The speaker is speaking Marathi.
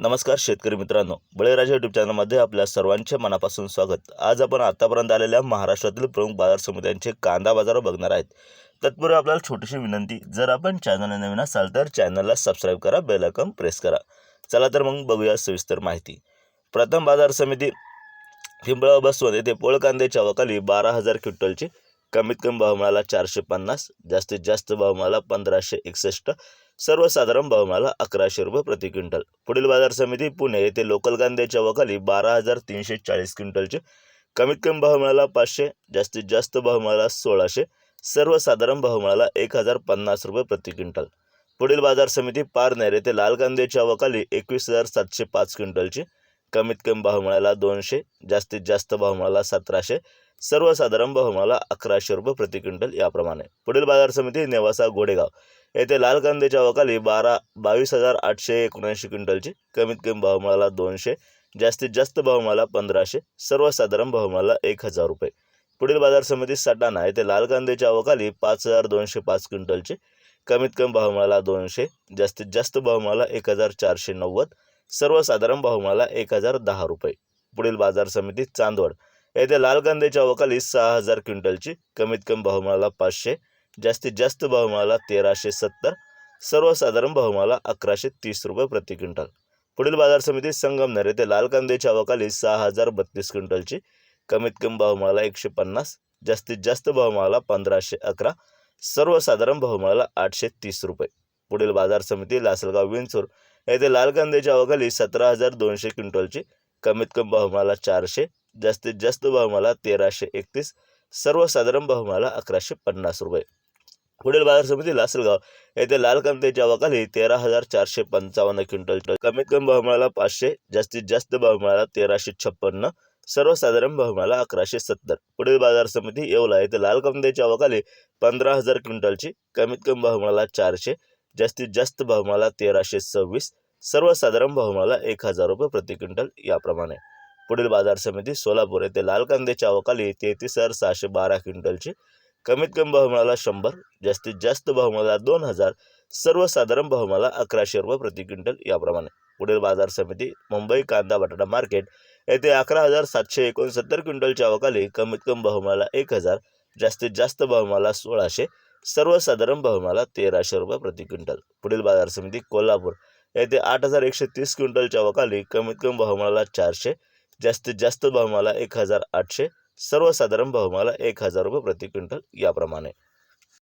नमस्कार शेतकरी मित्रांनो बळीराजा युट्यूब चॅनलमध्ये आपल्या सर्वांचे मनापासून स्वागत. आज आपण आतापर्यंत आलेल्या महाराष्ट्रातील प्रमुख बाजार समित्यांचे कांदा बाजार बघणार आहेत. तत्पूर्वी आपल्याला छोटीशी विनंती जर आपण चॅनलला नवीन असाल तर चॅनलला सबस्क्राईब करा बेल आयकॉन प्रेस करा. चला तर मग बघूया सविस्तर माहिती. प्रथम बाजार समिती पिंपळा बसवण येथे पोळ कांद्याच्या अवकाली बारा हजार क्विंटलची कमीत कमी भाव मिळाला चारशे पन्नास जास्तीत जास्त भाव मिळाला पंधराशे एकसष्ट सर्वसाधारण भाव मिळाला अकराशे रुपये प्रति क्विंटल. पुढील बाजार समिती पुणे येथे लोकल कांद्याच्या वखाली बारा हजार तीनशे चाळीस क्विंटलचे. कमीत कमी भाव मिळाला पाचशे जास्तीत जास्त भाव मिळाला सोळाशे सर्वसाधारण भाव मिळाला एक हजार पन्नास रुपये प्रति क्विंटल. पुढील बाजार समिती पारनेर येथे लाल कांद्याच्या वखाली एकवीस हजार सातशे पाच क्विंटलची. कमीत कमी भाव मिळाला दोनशे जास्तीत जास्त भाव मिळाला सतराशे सर्वसाधारण भाव मिळाला अकराशे रुपये प्रति क्विंटल याप्रमाणे. पुढील बाजार समिती नेवासा घोडेगाव येथे लाल कांद्याच्या अवकाली बारा बावीस हजार आठशे एकोणऐंशी क्विंटलची कमीत कमी भाव मिळाला दोनशे जास्तीत जास्त भाव मिळाला पंधराशे सर्वसाधारण भाव मिळाला एक हजार रुपये. पुढील बाजार समिती सटाणा येथे लाल कांद्याच्या अवकाली पाच हजार दोनशे पाच क्विंटलचे कमीत कमी भाव मिळाला दोनशे जास्तीत जास्त भाव मिळाला एक हजार चारशे नव्वद सर्वसाधारण भाव मिळाला एक हजार दहा रुपये. पुढील बाजार समिती चांदवड येथे लाल कांद्याच्या अवकाली सहा हजार क्विंटलची कमीत कमी भाव मिळाला पाचशे जास्तीत जास्त भावमाला तेराशे सत्तर सर्वसाधारण भावमाला अकराशे तीस रुपये प्रति क्विंटल. पुढील बाजार समिती संगमनेर येथे लाल कांद्याच्या अवकाली सहा हजार बत्तीस क्विंटलची. कमीत कमी भावमाला एकशे पन्नास जास्तीत जास्त भावमाला पंधराशे अकरा सर्वसाधारण भावमाला आठशे तीस रुपये. पुढील बाजार समिती लासलगाव विंचूर येथे लाल कांद्याच्या अवकाली सतरा हजार दोनशे क्विंटलची. कमीत कमी भावमाला चारशे जास्तीत जास्त भावमाला तेराशे एकतीस सर्वसाधारण बहुमाला अकराशे पन्नास रुपये. पुढील बाजार समिती लासलगाव येथे लाल कांद्याच्या अवकाली तेरा हजार चारशे पंचावन्न क्विंटल कमीत कमी भाव मिळाला पाचशे जास्तीत जास्त भाव मिळाला तेराशे छप्पन्न सर्वसाधारण भाव मिळाला अकराशे सत्तर. पुढील बाजार समिती येवला येथे लाल कांद्याच्या अवकाली पंधरा हजार क्विंटलची कमीत कमी भाव मिळाला चारशे जास्तीत जास्त भाव मिळाला तेराशे सव्वीस सर्वसाधारण भाव मिळाला एक हजार रुपये प्रति क्विंटल याप्रमाणे. पुढील बाजार समिती सोलापूर येथे लाल कांद्याच्या अवकाली तेहतीस हजार सहाशे बारा क्विंटलची कमीत कमी बहुमाला शंभर जास्तीत जास्त बहुमाला दोन हजार सर्वसाधारण बहुमाला अकराशे रुपये प्रति क्विंटल याप्रमाणे. पुढील बाजार समिती मुंबई कांदा बटाटा मार्केट येथे अकरा हजार सातशे एकोणसत्तर क्विंटलच्या अवकाली कमीत कमी भाव एक हजार जास्तीत जास्त बहुमाला सोळाशे सर्वसाधारण बहुमाला तेराशे रुपये प्रति क्विंटल. पुढील बाजार समिती कोल्हापूर येथे आठ हजार एकशे तीस क्विंटलच्या अवकाली कमीत कमी भाव चारशे जास्तीत जास्त बहुमाला एक हजार आठशे सर्वसाधारण भाव मला एक हजार रुपये प्रति क्विंटल याप्रमाणे.